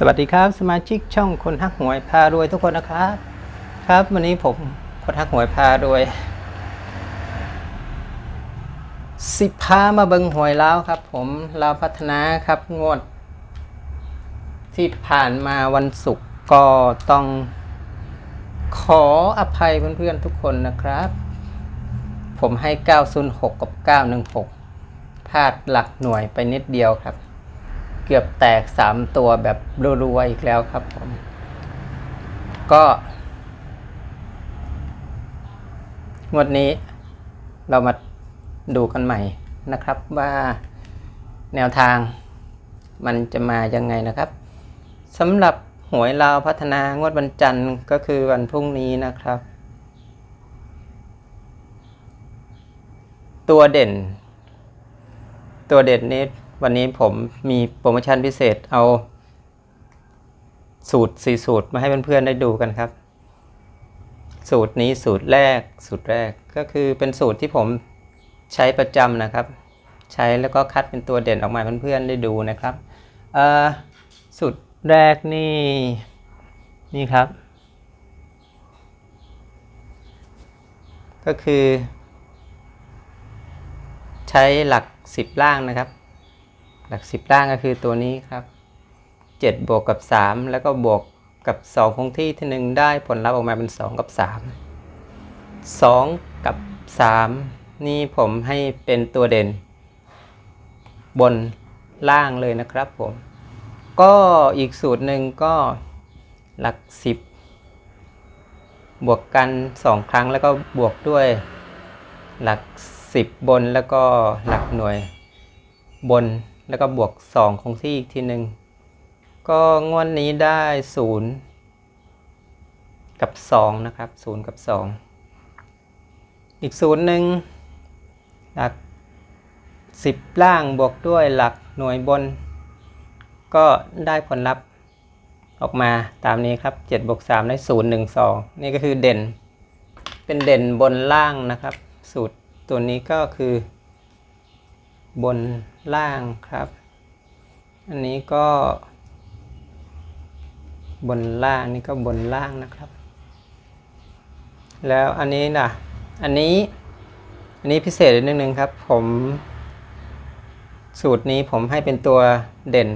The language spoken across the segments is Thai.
สวัสดีครับสมาชิกช่องคนฮักหวยพารวยทุกคนนะครับครับ วันนี้ผมคนฮักหวยพารวย สิบพามาเบิงหวยแล้วครับ ผมเราพัฒนาครับงวด ที่ผ่านมาวันศุกร์ก็ต้องขออภัยเพื่อนๆทุกคนนะครับ ผมให้ 906 กับ 916พลาดหลักหน่วยไปนิดเดียวครับ เกือบแตก 3 ตัวแบบรัวๆอีกแล้วครับผมก็งวดนี้เรามาดูกันใหม่นะครับว่าแนวทางมันจะมายังไงนะครับสำหรับหวยลาวพัฒนางวดวันจันทร์ก็คือวันพรุ่งนี้นะครับ ตัวเด่น ตัวเด่นนี้ วันนี้ผมมีโปรโมชั่นพิเศษเอา สูตรสี่สูตรมาให้เพื่อนๆได้ดูกันครับ สูตรนี้สูตรแรก สูตรแรกก็คือเป็นสูตรที่ผมใช้ประจำนะครับ ใช้แล้วก็คัดเป็นตัวเด่นออกมาเพื่อนๆได้ดูนะครับสูตรแรกนี่นี่ครับ ก็คือ ใช้หลัก 10 ล่างนะครับ หลัก 10 ล่างก็คือตัวนี้ครับ 7 บวกกับ 3 แล้วก็บวกกับ 2 คงที่ที่ 1 ได้ผลลัพธ์ออกมาเป็น 2 กับ 3 2 กับ 3 นี่ผมให้เป็นตัวเด่น บนล่างเลยนะครับผม ก็อีกสูตรหนึ่งก็หลัก 10 บวกกัน 2 ครั้งแล้วก็บวกด้วยหลัก 10 บนแล้วก็หลักหน่วยบน แล้วก็บวก2คงที่อีกทีหนึ่งก็งวดนนี้ได้ 0 กับ 2 นะครับ 0 กับ 2 อีกศูนย์หนึ่งหลัก 10 ล่างบวกด้วยหลักหน่วยบน ก็ได้ผลลัพธ์ออกมาตามนี้ครับ7บวก3ได้ 0 1 2 นี่ก็คือเด่น เป็นเด่นบนล่างนะครับ สูตรตัวนี้ก็คือ บนล่างครับ อันนี้ก็ บนล่างนี่ก็บนล่างนะครับ แล้วอันนี้ล่ะอันนี้ อันนี้พิเศษนิดนึงครับ ผม สูตรนี้ผมให้เป็นตัวเด่น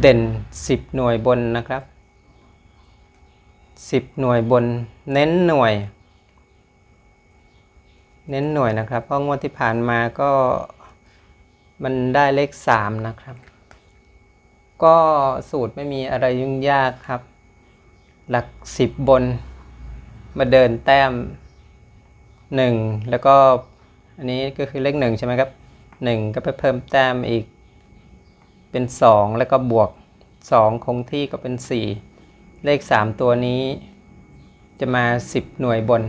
เด่น 10 หน่วยบนนะครับ 10 หน่วยบน เน้นหน่วย เน้นหน่วยนะครับเพราะงวดที่ผ่านมาก็มันได้เลข 3 นะครับ ก็สูตรไม่มีอะไรยุ่งยากครับ หลัก 10 บน มาเดินแต้ม 1 แล้วก็อันนี้ก็คือเลข 1 ใช่ไหมครับ 1 ก็ไปเพิ่มแต้มอีกเป็น 2 แล้วก็บวก 2 คงที่ก็เป็น 4 เลข 3 ตัวนี้จะมา 10 หน่วยบน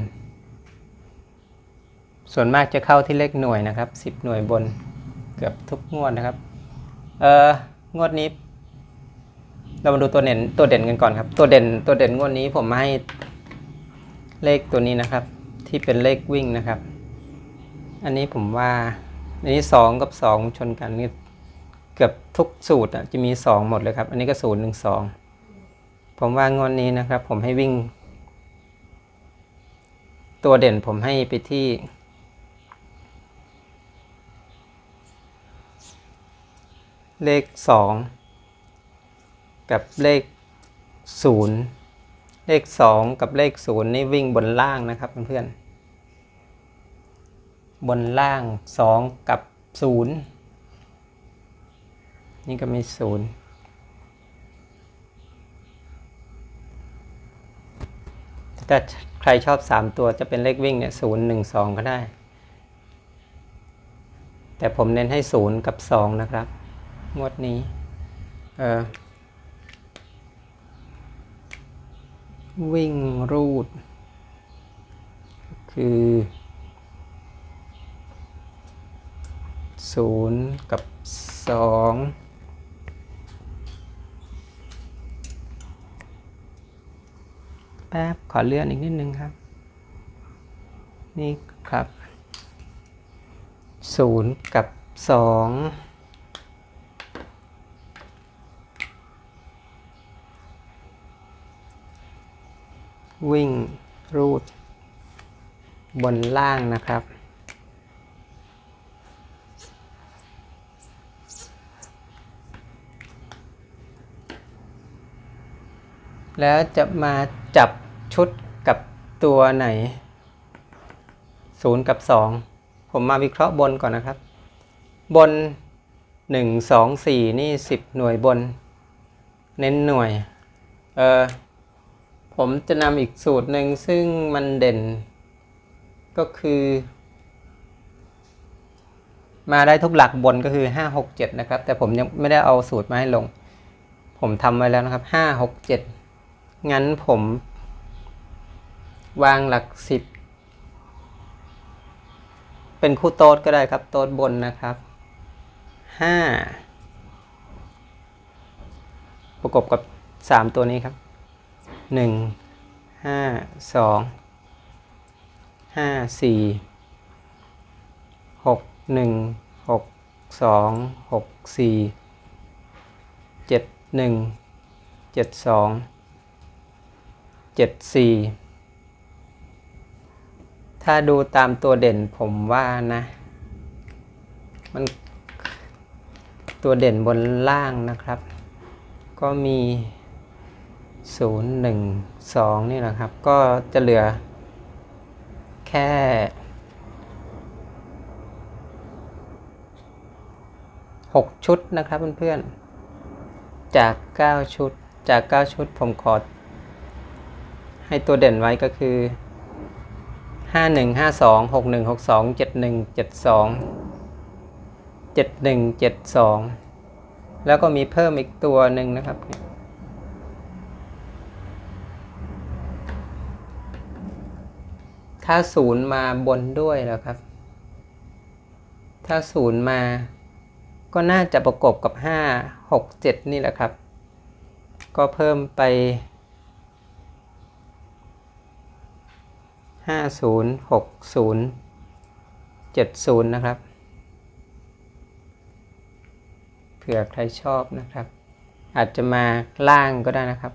ส่วนมากจะเข้าที่เลขหน่วยนะครับ 10 หน่วยบนเกือบทุกงวดนะครับ เอองวดนี้ เรามาดูตัวเด่นตัวเด่นกันก่อนครับ ตัวเด่นตัวเด่นงวดนี้ผมมาให้เลขตัวนี้นะครับ ที่เป็นเลขวิ่งนะครับ อันนี้ผมว่าอันนี้สองกับสองชนกันนี่เกือบทุกสูตรอะจะมีสองหมดเลยครับ อันนี้ก็ศูนย์หนึ่งสองผมว่างวดนี้นะครับ ผมให้วิ่ง ตัวเด่นผมให้ไปที่ เลขสองกับเลขศูนย์เลขสองกับเลขศูนย์นี่วิ่งบนล่างนะครับเพื่อนๆบนล่างสองกับศูนย์นี่ก็มีศูนย์แต่ใครชอบสามตัวจะเป็นเลขวิ่งเนี่ยศูนย์หนึ่งสองก็ได้ แต่ผมเน้นให้ศูนย์กับสองนะครับ งวดนี้ เออวิ่งรูด คือศูนย์กับสองแป๊บ ขอเลื่อนอีกนิดนึงครับ นี่ครับศูนย์กับสอง วิ่งรูด บนล่างนะครับ แล้วจะมาจับชุดกับตัวไหน 0 กับ 2 ผมมาวิเคราะห์บนก่อนนะครับ บน 1 2 4 นี่ 10 หน่วยบน เน้นหน่วย เออ ผมจะนำอีกสูตรหนึ่งซึ่งมันเด่น ก็คือ มาได้ทุกหลักบนก็คือ 5 6 7 นะครับ แต่ผมยังไม่ได้เอาสูตรมาให้ลง ผมทำไว้แล้วนะครับ 5 6 7 งั้นผมวางหลักสิบเป็นคู่โต๊ดก็ได้ครับ โต๊ดบนนะครับห้าประกบกับสามตัวนี้ครับ หนึ่งห้าสองห้าสี่หกหนึ่งหกสองหกสี่เจ็ดหนึ่งเจ็ดสองเจ็ดสี่ถ้าดูตามตัวเด่นผมว่านะ มันตัวเด่นบนล่างนะครับ ก็มี 0 1 2นี่แหละครับ ก็จะเหลือแค่ 6 ชุดนะครับเพื่อนๆ จาก 9 ชุด จาก 9 ชุดผมขอ ให้ตัวเด่นไว้ก็คือห้าหนึ่งห้าสองหกหนึ่งหกสองเจ็ดหนึ่งเจ็ดสองเจ็ดหนึ่งเจ็ดสองแล้วก็มีเพิ่มอีกตัวหนึ่งนะครับ ถ้าศูนย์มาบนด้วยแล้วครับ ถ้าศูนย์มา ก็น่าจะประกบกับห้าหกเจ็ดนี่แหละครับ ก็เพิ่มไปห้าศูนย์หกศูนย์เจ็ดศูนย์นะครับ เผื่อใครชอบนะครับ อาจจะมาล่างก็ได้นะครับ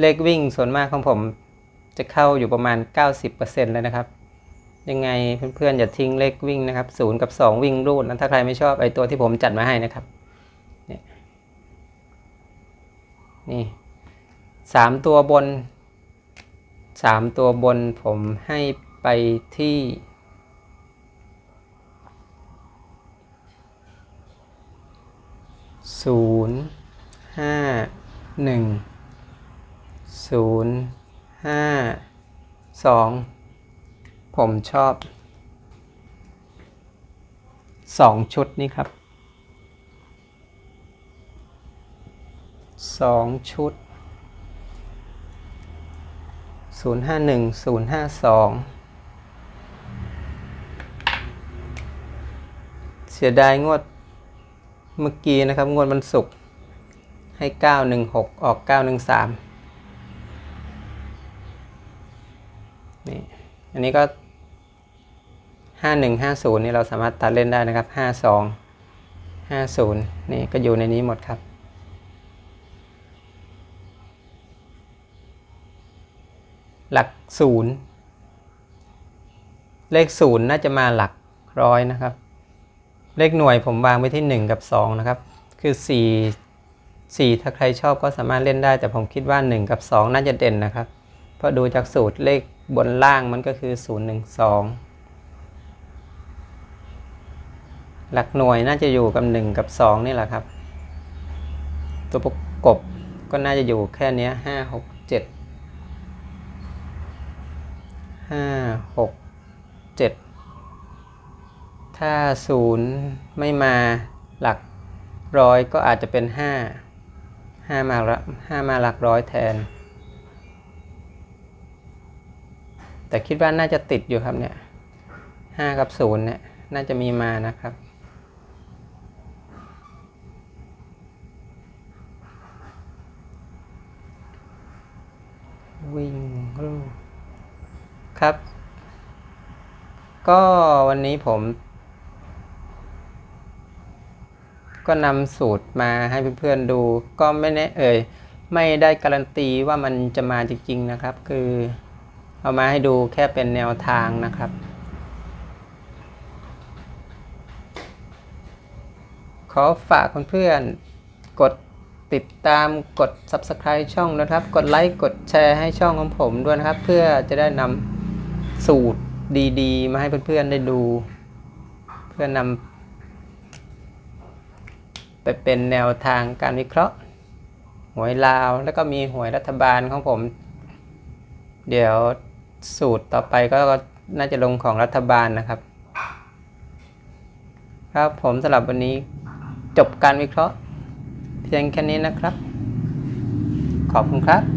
เลขวิ่งส่วนมากของผมจะเข้าอยู่ประมาณ 90%เลยนะครับ ยังไงเพื่อนๆอย่าทิ้งเลขวิ่งนะครับ0กับ 2 วิ่งรูดนะถ้าใครไม่ชอบไอตัวที่ผมจัดมาให้นะครับเนี่ยนี่สามตัวบนสามตัวบนผมให้ไปที่ศูนย์ห้าหนึ่ง ศูนย์ห้าสองผมชอบสองชุดนี้ครับสองชุด051 052เสียดายงวดเมื่อกี้นะครับ งวดมันศุกร์ให้ 916 ออก 913 นี่อันนี้ก็ 5150 นี่เราสามารถตัดเล่นได้นะครับ 52 50 นี่ก็อยู่ในนี้หมดครับ หลักศูนย์เลขศูนย์น่าจะมาหลักร้อยนะครับ เลขหน่วยผมวางไว้ที่ 1 กับ 2 นะครับ คือ 4 4 ถ้าใครชอบก็สามารถเล่นได้ แต่ผมคิดว่า 1 กับ 2 น่าจะเด่นนะครับ เพราะดูจากสูตรเลข บนล่างมันก็คือ 0 1 2 หลักหน่วยน่าจะอยู่กับ 1 กับ 2 นี่แหละครับ ตัวประกบก็น่าจะอยู่แค่นี้5 6 7ห้าหกเจ็ดถ้าศูนย์ไม่มาหลักร้อยก็อาจจะเป็นห้าห้ามาละห้ามาหลักร้อยแทน แต่คิดว่าน่าจะติดอยู่ครับเนี่ยห้ากับศูนย์เนี่ยน่าจะมีมานะครับ วิ่งรูครับ ก็วันนี้ผม ก็นำสูตรมาให้เพื่อนๆดู ก็ไม่แน่เอ่ยไม่ได้การันตีว่ามันจะมาจริงๆนะครับ คือ เอามาให้ดูแค่เป็นแนวทางนะครับ ขอฝากเพื่อนๆกดติดตามกด Subscribe ช่องนะครับ กดไลค์กดแชร์ให้ช่องของผมด้วยนะครับ เพื่อจะได้นำสูตรดีๆ มาให้เพื่อนๆได้ดู เพื่อนำไปเป็นแนวทางการวิเคราะห์ หวยลาว แล้วก็มีหวยรัฐบาลของผม เดี๋ยว สูตรต่อไปก็น่าจะลงของรัฐบาลนะครับ ครับผมสำหรับวันนี้จบการวิเคราะห์ เพียงแค่นี้นะครับ ขอบคุณครับ